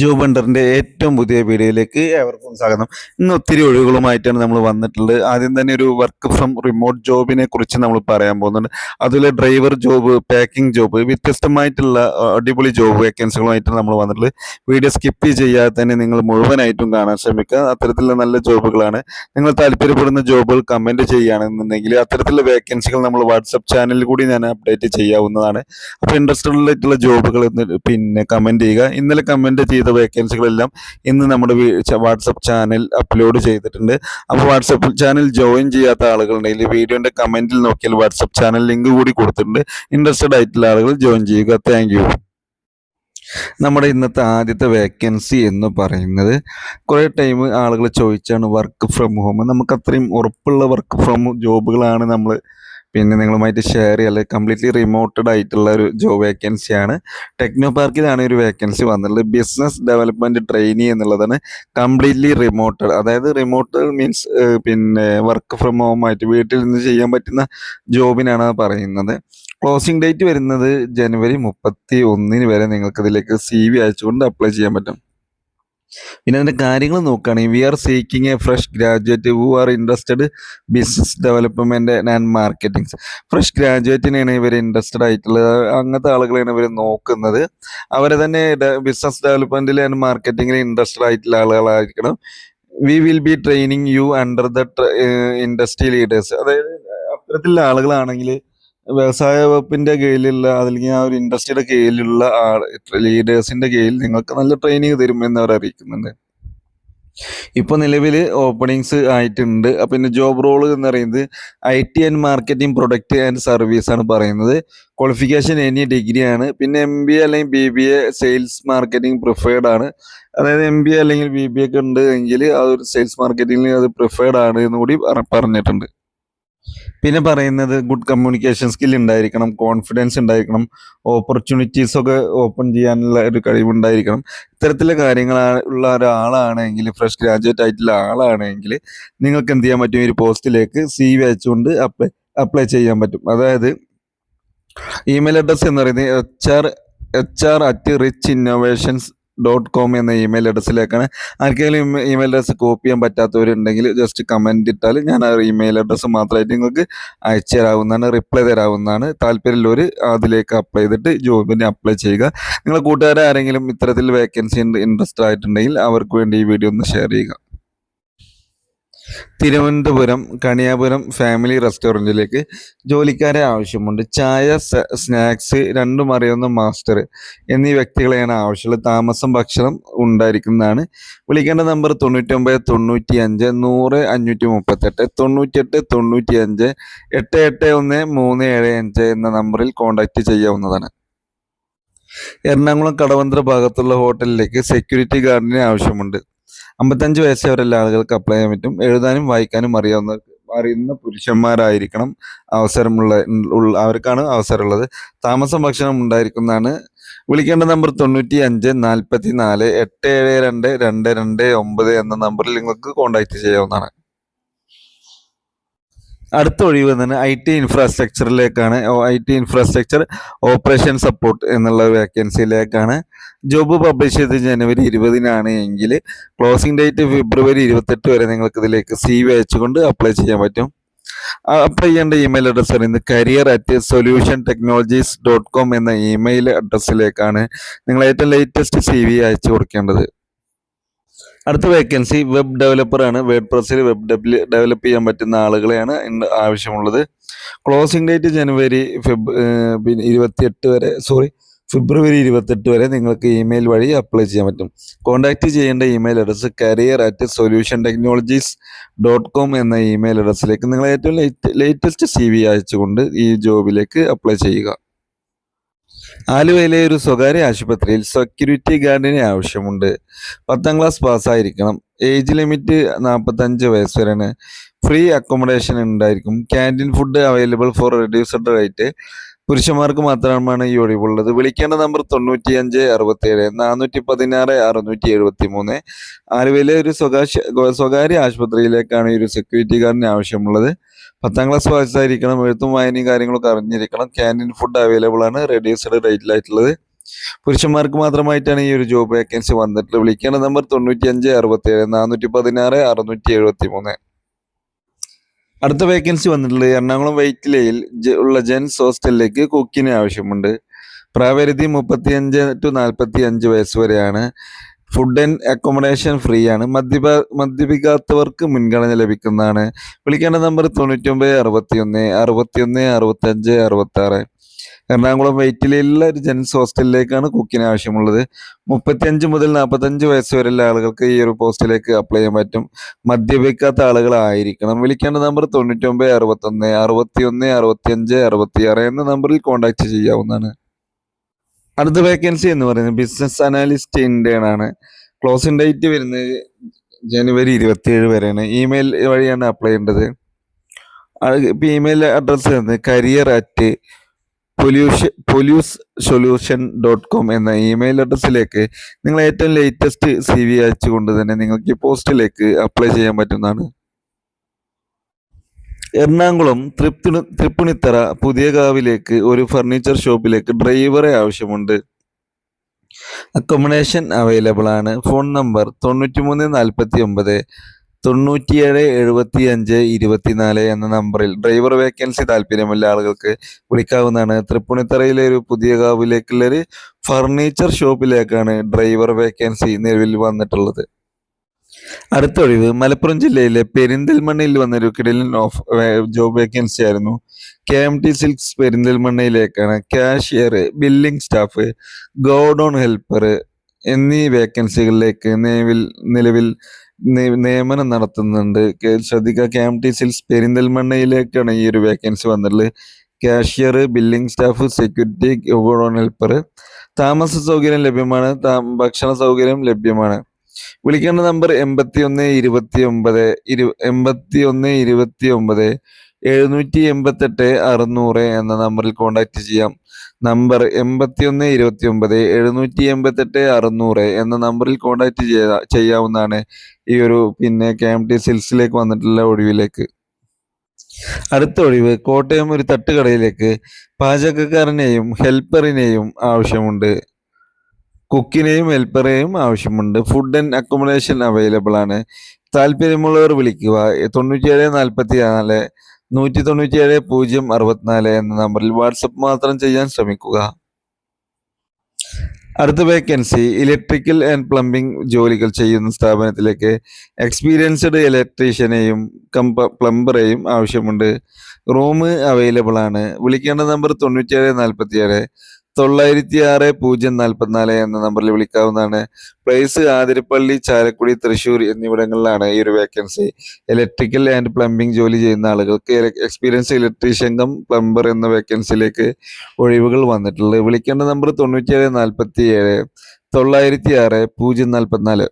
Job ബണ്ടറിന്റെ ഏറ്റവും പുതിയ വീഡിയോയിലേക്ക് ഏവർക്കും സ്വാഗതം. ഇന്ന് ഒത്തിരി ഒഴിവുകളുമായിട്ടാണ് നമ്മൾ വന്നിട്ടുള്ളത്. ആദ്യം തന്നെ ഒരു വർക്ക് ഫ്രം റിമോട്ട് ജോബിനെ കുറിച്ച് നമ്മൾ പറയാൻ പോകുന്നുണ്ട്. അതുപോലെ ഡ്രൈവർ ജോബ് പാക്കിംഗ് ജോബ് വ്യത്യസ്തമായിട്ടുള്ള അടിപൊളി ജോബ് വേക്കൻസികളുമായിട്ടാണ് നമ്മൾ വന്നിട്ടുള്ളത്. വീഡിയോ സ്കിപ്പ് ചെയ്യാതെ തന്നെ നിങ്ങൾ മുഴുവനായിട്ടും കാണാൻ ശ്രമിക്കുക. അത്തരത്തിലുള്ള നല്ല ജോബുകളാണ്. നിങ്ങൾ താല്പര്യപ്പെടുന്ന ജോബുകൾ കമന്റ് ചെയ്യുകയാണെന്നുണ്ടെങ്കിൽ അത്തരത്തിലുള്ള വേക്കൻസികൾ നമ്മൾ വാട്സപ്പ് ചാനലിൽ കൂടി ഞാൻ അപ്ഡേറ്റ് ചെയ്യാവുന്നതാണ്. അപ്പോൾ ഇൻട്രസ്റ്റഡ് ആയിട്ടുള്ള ജോബുകൾ പിന്നെ കമന്റ് ചെയ്യുക. ഇന്നലെ കമന്റ് ചെയ്ത വേക്കൻസികളെല്ലാം ഇന്ന് നമ്മുടെ വാട്സപ്പ് ചാനൽ അപ്ലോഡ് ചെയ്തിട്ടുണ്ട്. അപ്പോൾ വാട്സപ്പ് ചാനൽ ജോയിൻ ചെയ്യാത്ത ആളുകളുണ്ടെങ്കിൽ വീഡിയോന്റെ കമന്റിൽ നോക്കിയാൽ വാട്സപ്പ് ചാനൽ ലിങ്ക് കൂടി കൊടുത്തിട്ടുണ്ട്. ഇൻട്രസ്റ്റഡ് ആയിട്ടുള്ള ആളുകൾ ജോയിൻ ചെയ്യുക. താങ്ക് നമ്മുടെ ഇന്നത്തെ ആദ്യത്തെ വേക്കൻസി എന്ന് പറയുന്നത് കുറേ ടൈം ആളുകൾ ചോദിച്ചാണ് വർക്ക് ഫ്രം ഹോം നമുക്ക് അത്രയും ഉറപ്പുള്ള വർക്ക് ഫ്രം ജോബുകളാണ് നമ്മൾ പിന്നെ നിങ്ങളുമായിട്ട് ഷെയർ ചെയ്യാൻ കംപ്ലീറ്റ്ലി റിമോട്ടഡ് ആയിട്ടുള്ള ഒരു ജോബ് വേക്കൻസിയാണ് ടെക്നോ പാർക്കിലാണ് ഒരു വേക്കൻസി വന്നിട്ടുള്ളത്. ബിസിനസ് ഡെവലപ്മെന്റ് ട്രെയിനി എന്നുള്ളതാണ് കംപ്ലീറ്റ്ലി റിമോട്ടഡ് അതായത് റിമോട്ട് മീൻസ് പിന്നെ വർക്ക് ഫ്രം ഹോം ആയിട്ട് വീട്ടിൽ നിന്ന് ചെയ്യാൻ പറ്റുന്ന ജോബിനാണ് പറയുന്നത്. ക്ലോസിംഗ് ഡേറ്റ് വരുന്നത് ജനുവരി മുപ്പത്തി ഒന്നിന് വരെ നിങ്ങൾക്ക് ഇതിലേക്ക് സി വി അയച്ചുകൊണ്ട് അപ്ലൈ ചെയ്യാൻ പറ്റും. പിന്നെ അതിന്റെ കാര്യങ്ങൾ നോക്കുകയാണെങ്കിൽ we are seeking a fresh graduate who are interested business development and marketing fresh ഗ്രാജുവേറ്റിനെയാണ് ഇവർ ഇൻട്രസ്റ്റഡ് ആയിട്ടുള്ളത്. അങ്ങനത്തെ ആളുകളെയാണ് ഇവർ നോക്കുന്നത്. അവരെ തന്നെ ബിസിനസ് ഡെവലപ്മെന്റിൽ ആൻഡ് മാർക്കറ്റിംഗിൽ ഇൻട്രസ്റ്റഡ് ആയിട്ടുള്ള ആളുകളായിരിക്കണം. We will be training you under the industry leaders അതായത് അത്തരത്തിലുള്ള ആളുകളാണെങ്കിൽ വ്യവസായ വകുപ്പിന്റെ കീഴിലുള്ള അല്ലെങ്കിൽ ആ ഒരു ഇൻഡസ്ട്രിയുടെ കീഴിലുള്ള ലീഡേഴ്സിന്റെ കീഴിൽ നിങ്ങൾക്ക് നല്ല ട്രെയിനിങ് തരും എന്ന് അവർ അറിയിക്കുന്നുണ്ട്. ഇപ്പൊ നിലവിൽ ഓപ്പണിങ്സ് ആയിട്ടുണ്ട്. പിന്നെ ജോബ് റോൾ എന്ന് പറയുന്നത് I T and marketing product and service ആണ് പറയുന്നത്. ക്വാളിഫിക്കേഷൻ എനി ഡിഗ്രി ആണ്. പിന്നെ എം ബി എ അല്ലെങ്കിൽ B B A sales marketing preferred ആണ്. അതായത് എം ബി എ അല്ലെങ്കിൽ ബി ബി എ ഒക്കെ ഉണ്ട് എങ്കിൽ ആ ഒരു സെയിൽസ് മാർക്കറ്റിംഗിൽ അത് പ്രിഫേർഡ് ആണ് എന്നുകൂടി പറ- പറഞ്ഞിട്ടുണ്ട്. പിന്നെ പറയുന്നത് ഗുഡ് കമ്മ്യൂണിക്കേഷൻ സ്കിൽ ഉണ്ടായിരിക്കണം കോൺഫിഡൻസ് ഉണ്ടായിരിക്കണം ഓപ്പർച്യൂണിറ്റീസ് ഒക്കെ ഓപ്പൺ ചെയ്യാനുള്ള ഒരു കഴിവുണ്ടായിരിക്കണം. ഇത്തരത്തിലുള്ള കാര്യങ്ങൾ ഉള്ള ഒരാളാണെങ്കിൽ ഫ്രഷ് ഗ്രാജുവേറ്റ് ആയിട്ടുള്ള ആളാണെങ്കിൽ നിങ്ങൾക്ക് എന്ത് ചെയ്യാൻ പറ്റും? ഒരു പോസ്റ്റിലേക്ക് സി വി അയച്ചുകൊണ്ട് അപ്ലൈ അപ്ലൈ ചെയ്യാൻ പറ്റും. അതായത് ഇമെയിൽ അഡ്രസ്സ് എന്ന് പറയുന്നത് H R H R at rich innovations dot com എന്ന ഇമെയിൽ അഡ്രസ്സിലേക്കാണ് ആർക്കെങ്കിലും ഇമെയിൽ അഡ്രസ്സ് കോപ്പി ചെയ്യാൻ പറ്റാത്തവരുണ്ടെങ്കിൽ ജസ്റ്റ് കമന്റ് ഇട്ടാൽ ഞാൻ ആ ഇമെയിൽ അഡ്രസ്സ് മാത്രമായിട്ട് നിങ്ങൾക്ക് അയച്ചു തരാവുന്നതാണ് റിപ്ലൈ തരാവുന്നതാണ്. താല്പര്യമുള്ളവർ അതിലേക്ക് അപ്ലൈ ചെയ്തിട്ട് ജോബിന് അപ്ലൈ ചെയ്യുക. നിങ്ങളെ കൂട്ടുകാരെ ആരെങ്കിലും ഇത്തരത്തിൽ വേക്കൻസി ഇൻട്രസ്റ്റ് ആയിട്ടുണ്ടെങ്കിൽ അവർക്ക് വേണ്ടി ഈ വീഡിയോ ഒന്ന് ഷെയർ ചെയ്യുക. തിരുവനന്തപുരം കണിയാപുരം ഫാമിലി റെസ്റ്റോറന്റിലേക്ക് ജോലിക്കാരെ ആവശ്യമുണ്ട്. ചായ സ്നാക്സ് രണ്ടും അറിയുന്ന മാസ്റ്റർ എന്നീ വ്യക്തികളെയാണ് ആവശ്യമുള്ളത്. താമസം ഭക്ഷണം ഉണ്ടായിരിക്കുന്നതാണ്. വിളിക്കേണ്ട നമ്പർ തൊണ്ണൂറ്റൊമ്പത് തൊണ്ണൂറ്റി അഞ്ച് നൂറ് അഞ്ഞൂറ്റി മുപ്പത്തെട്ട് തൊണ്ണൂറ്റിയെട്ട് തൊണ്ണൂറ്റി അഞ്ച് എട്ട് എട്ട് ഒന്ന് മൂന്ന് ഏഴ് അഞ്ച് എന്ന നമ്പറിൽ കോൺടാക്റ്റ് ചെയ്യാവുന്നതാണ്. എറണാകുളം കടവന്ത്ര ഭാഗത്തുള്ള ഹോട്ടലിലേക്ക് സെക്യൂരിറ്റി ഗാർഡിനെ ആവശ്യമുണ്ട്. അമ്പത്തഞ്ച് വയസ്സ് വരെയുള്ള ആളുകൾക്ക് അപ്ലൈ ചെയ്യാൻ പറ്റും. എഴുതാനും വായിക്കാനും അറിയാവുന്ന അറിയുന്ന പുരുഷന്മാരായിരിക്കണം അവസരമുള്ള അവർക്കാണ് അവസരമുള്ളത്. താമസം ഭക്ഷണം ഉണ്ടായിരിക്കുന്നതാണ്. വിളിക്കേണ്ട നമ്പർ തൊണ്ണൂറ്റി അഞ്ച് നാൽപ്പത്തി നാല് എട്ട് ഏഴ് രണ്ട് രണ്ട് രണ്ട് ഒമ്പത് എന്ന നമ്പറിൽ നിങ്ങൾക്ക് കോൺടാക്ട് ചെയ്യാവുന്നതാണ്. അടുത്ത ഒഴിവ് തന്നെ I T ഇൻഫ്രാസ്ട്രക്ചറിലേക്കാണ് I T infrastructure operation support എന്നുള്ള വേക്കൻസിയിലേക്കാണ് ജോബ് പബ്ലിഷ് ചെയ്ത് ജനുവരി ഇരുപതിനാണ് എങ്കിൽ ക്ലോസിംഗ് ഡേറ്റ് ഫെബ്രുവരി ഇരുപത്തെട്ട് വരെ നിങ്ങൾക്ക് ഇതിലേക്ക് സി വി അയച്ചുകൊണ്ട് അപ്ലൈ ചെയ്യാൻ പറ്റും. അപ്ലൈ ചെയ്യേണ്ട ഇമെയിൽ അഡ്രസ്സ് പറയുന്നത് career at solution technologies dot com എന്ന ഇമെയിൽ അഡ്രസ്സിലേക്കാണ് നിങ്ങൾ ഏറ്റവും ലേറ്റസ്റ്റ് സി വി അയച്ചു കൊടുക്കേണ്ടത്. അടുത്ത വേക്കൻസി വെബ് ഡെവലപ്പർ ആണ്. വേർഡ് പ്രസ്സിൽ വെബ് ഡെവലപ്പ് ചെയ്യാൻ പറ്റുന്ന ആളുകളെയാണ് ആവശ്യമുള്ളത്. ക്ലോസിംഗ് ഡേറ്റ് ജനുവരി ഫെബ് പിന്നെ ഇരുപത്തിയെട്ട് വരെ സോറി ഫെബ്രുവരി ഇരുപത്തെട്ട് വരെ നിങ്ങൾക്ക് ഇമെയിൽ വഴി അപ്ലൈ ചെയ്യാൻ പറ്റും. കോൺടാക്റ്റ് ചെയ്യേണ്ട email address career at solution technologies dot com എന്ന ഇമെയിൽ അഡ്രസ്സിലേക്ക് നിങ്ങൾ ഏറ്റവും ലേറ്റസ്റ്റ് സി വി അയച്ചുകൊണ്ട് ഈ ജോബിലേക്ക് അപ്ലൈ ചെയ്യുക. ആലുവയിലെ ഒരു സ്വകാര്യ ആശുപത്രിയിൽ സെക്യൂരിറ്റി ഗാർഡിനെ ആവശ്യമുണ്ട്. പത്താം ക്ലാസ് പാസ്സായിരിക്കണം ഏജ് ലിമിറ്റ് നാൽപ്പത്തഞ്ച് വയസ്സ് വരെയാണ്. ഫ്രീ അക്കോമഡേഷൻ ഉണ്ടായിരിക്കും. Canteen food available for reduced rate പുരുഷന്മാർക്ക് മാത്രമാണ് ഈ ഒഴിവുള്ളത്. വിളിക്കേണ്ട നമ്പർ തൊണ്ണൂറ്റി അഞ്ച് അറുപത്തേഴ് നാനൂറ്റി പതിനാറ് അറുന്നൂറ്റി എഴുപത്തി മൂന്ന് ആലുവയിലെ ഒരു സ്വകാര്യ സ്വകാര്യ ആശുപത്രിയിലേക്കാണ് ഈ ഒരു സെക്യൂരിറ്റി ഗാർഡിന് ആവശ്യമുള്ളത്. പത്താം ക്ലാസ് പാസ്സായിരിക്കണം എഴുത്തും വായനയും കാര്യങ്ങളൊക്കെ അറിഞ്ഞിരിക്കണം. ക്യാന്റീൻ ഫുഡ് അവൈലബിൾ ആണ് റെഡ്യൂസ്ഡ് റേറ്റിലായിട്ടുള്ളത് പുരുഷന്മാർക്ക് മാത്രമായിട്ടാണ് ഈ ഒരു ജോബ് വേക്കൻസി വന്നിട്ടുള്ളത്. വിളിക്കേണ്ട നമ്പർ തൊണ്ണൂറ്റി അഞ്ച് അറുപത്തി ഏഴ് നാനൂറ്റി പതിനാറ് അറുന്നൂറ്റി എഴുപത്തി മൂന്ന് അടുത്ത വേക്കൻസി വന്നിട്ടുള്ളത് എറണാകുളം വൈറ്റിലയിൽ ഉള്ള ജെൻസ് ഹോസ്റ്റലിലേക്ക് കുക്കിന് ആവശ്യമുണ്ട്. പ്രായപരിധി മുപ്പത്തി അഞ്ച് ടു നാൽപ്പത്തി അഞ്ച് വയസ്സ് വരെയാണ്. ഫുഡ് ആൻഡ് അക്കോമഡേഷൻ ഫ്രീ ആണ്. മദ്യപ മദ്യപിക്കാത്തവർക്ക് മുൻഗണന ലഭിക്കുന്നതാണ്. വിളിക്കേണ്ട നമ്പർ തൊണ്ണൂറ്റി ഒമ്പത് അറുപത്തി ഒന്ന് അറുപത്തി എറണാകുളം വൈറ്റിലുള്ള ഒരു ജെൻസ് ഹോസ്റ്റലിലേക്കാണ് കുക്കിന് ആവശ്യമുള്ളത്. മുപ്പത്തിയഞ്ച് മുതൽ നാൽപ്പത്തഞ്ച് വയസ്സ് വരെയുള്ള ആളുകൾക്ക് ഈ ഒരു പോസ്റ്റിലേക്ക് അപ്ലൈ ചെയ്യാൻ പറ്റും. മദ്യപിക്കാത്ത ആളുകളായിരിക്കണം വിളിക്കേണ്ട നമ്പർ തൊണ്ണൂറ്റി ഒമ്പത് അറുപത്തൊന്ന് അറുപത്തി ഒന്ന് അറുപത്തി അഞ്ച് അറുപത്തി ആറ് എന്ന നമ്പറിൽ കോൺടാക്ട് ചെയ്യാവുന്നതാണ്. അടുത്ത വേക്കൻസി എന്ന് പറയുന്നത് ബിസിനസ് അനാലിസ്റ്റ് ഇന്ത്യൻ ആണ് ക്ലോസിംഗ് ഡേറ്റ് വരുന്നത് ജനുവരി ഇരുപത്തിയേഴ് വരെയാണ്. ഇമെയിൽ വഴിയാണ് അപ്ലൈ ചെയ്യേണ്ടത്. ഇപ്പം ഇമെയിൽ അഡ്രസ്സ് വരുന്നത് കരിയർ അറ്റ് പൊല്യൂഷൻ പൊല്യൂസ് സൊല്യൂഷൻ ഡോട്ട് കോം എന്ന ഇമെയിൽ അഡ്രസ്സിലേക്ക് നിങ്ങൾ ഏറ്റവും ലേറ്റസ്റ്റ് സി വി അയച്ചുകൊണ്ട് തന്നെ നിങ്ങൾക്ക് പോസ്റ്റിലേക്ക് അപ്ലൈ ചെയ്യാൻ പറ്റുന്നതാണ്. എറണാകുളം തൃപ്പുണി തൃപ്പുണിത്തറ പുതിയ കാവിലേക്ക് ഒരു ഫർണിച്ചർ ഷോപ്പിലേക്ക് ഡ്രൈവറെ ആവശ്യമുണ്ട്. അക്കോമഡേഷൻ അവൈലബിൾ ആണ്. ഫോൺ നമ്പർ തൊണ്ണൂറ്റി മൂന്ന് നാൽപ്പത്തി ഒമ്പത് തൊണ്ണൂറ്റിയേഴ് എഴുപത്തി അഞ്ച് ഇരുപത്തിനാല് എന്ന നമ്പറിൽ ഡ്രൈവർ വേക്കൻസി താല്പര്യമുള്ള ആളുകൾക്ക് വിളിക്കാവുന്നതാണ്. തൃപ്പുണിത്തറയിലെ ഒരു പുതിയ കാവിലേക്കുള്ള ഒരു ഫർണിച്ചർ ഷോപ്പിലേക്കാണ് ഡ്രൈവർ വേക്കൻസി നിലവിൽ വന്നിട്ടുള്ളത്. അടുത്തൊഴിവ് മലപ്പുറം ജില്ലയിലെ പെരിന്തൽമണ്ണയിൽ വന്നൊരു കിടലിൻ ഓഫ് ജോബ് വേക്കൻസി ആയിരുന്നു. K M T silks പെരിന്തൽമണ്ണയിലേക്കാണ് cashier billing staff godown helper എന്നീ വേക്കൻസികളിലേക്ക് നിലവിൽ നിലവിൽ നിയമനം നടത്തുന്നുണ്ട്. ശ്രദ്ധിക്കുക കെ എം ടി സിൽസ് പെരിന്തൽമണ്ണയിലേക്കാണ് ഈ ഒരു വേക്കൻസി വന്നിട്ടുള്ളത്. Cashier billing staff security godown helper താമസ സൗകര്യം ലഭ്യമാണ്. ഭക്ഷണ സൗകര്യം ലഭ്യമാണ്. വിളിക്കേണ്ട നമ്പർ എൺപത്തി ഒന്ന് ഇരുപത്തി ഒമ്പത് ഇരു എൺപത്തി ഒന്ന് ഇരുപത്തി ഒമ്പത് എഴുന്നൂറ്റി എൺപത്തെട്ട് അറുന്നൂറ് എന്ന നമ്പറിൽ കോൺടാക്റ്റ് ചെയ്യാം. നമ്പർ എൺപത്തി ഒന്ന് ഇരുപത്തി ഒമ്പത് എഴുന്നൂറ്റി എൺപത്തെട്ട് അറുന്നൂറ് എന്ന നമ്പറിൽ കോൺടാക്ട് ചെയ്യാ ചെയ്യാവുന്നതാണ് ഈ ഒരു പിന്നെ കെ എം ടി സിൽസിലേക്ക് വന്നിട്ടുള്ള ഒഴിവിലേക്ക്. അടുത്ത ഒഴിവ് കോട്ടയം ഒരു തട്ടുകടയിലേക്ക് പാചകക്കാരനെയും ഹെൽപ്പറിനെയും ആവശ്യമുണ്ട്. കുക്കിനെയും ഹെൽപ്പറേയും ആവശ്യമുണ്ട്. ഫുഡ് ആൻഡ് അക്കോമഡേഷൻ അവൈലബിൾ ആണ്. താല്പര്യമുള്ളവർ വിളിക്കുക. തൊണ്ണൂറ്റിയേഴ് നാൽപ്പത്തി നാല് നൂറ്റി തൊണ്ണൂറ്റിയേഴ് പൂജ്യം അറുപത്തിനാല് എന്ന നമ്പറിൽ വാട്സപ്പ് മാത്രം ചെയ്യാൻ ശ്രമിക്കുക. അടുത്ത വേക്കൻസി ഇലക്ട്രിക്കൽ ആൻഡ് പ്ലംബിംഗ് ജോലികൾ ചെയ്യുന്ന സ്ഥാപനത്തിലേക്ക് എക്സ്പീരിയൻസ്ഡ് ഇലക്ട്രീഷ്യനെയും കമ്പ പ്ലംബറെയും ആവശ്യമുണ്ട്. റൂം അവൈലബിൾ ആണ്. വിളിക്കേണ്ട നമ്പർ തൊണ്ണൂറ്റിയേഴ് നാൽപ്പത്തിയേഴ് തൊള്ളായിരത്തി ആറ് പൂജ്യം നാൽപ്പത്തിനാല് എന്ന നമ്പറിൽ വിളിക്കാവുന്നതാണ്. പ്ലേസ് ആതിരപ്പള്ളി ചാലക്കുടി തൃശ്ശൂർ എന്നിവിടങ്ങളിലാണ് ഈ ഒരു വേക്കൻസി ഇലക്ട്രിക്കൽ ആൻഡ് പ്ലംബിംഗ് ജോലി ചെയ്യുന്ന ആളുകൾക്ക് എക്സ്പീരിയൻസ് ഇലക്ട്രീഷ്യൻ കം പ്ലംബർ എന്ന വേക്കൻസിയിലേക്ക് ഒഴിവുകൾ വന്നിട്ടുള്ളത് വിളിക്കേണ്ട നമ്പർ തൊണ്ണൂറ്റിയേഴ് നാൽപ്പത്തി ഏഴ് തൊള്ളായിരത്തി ആറ് പൂജ്യം നാൽപ്പത്തിനാല്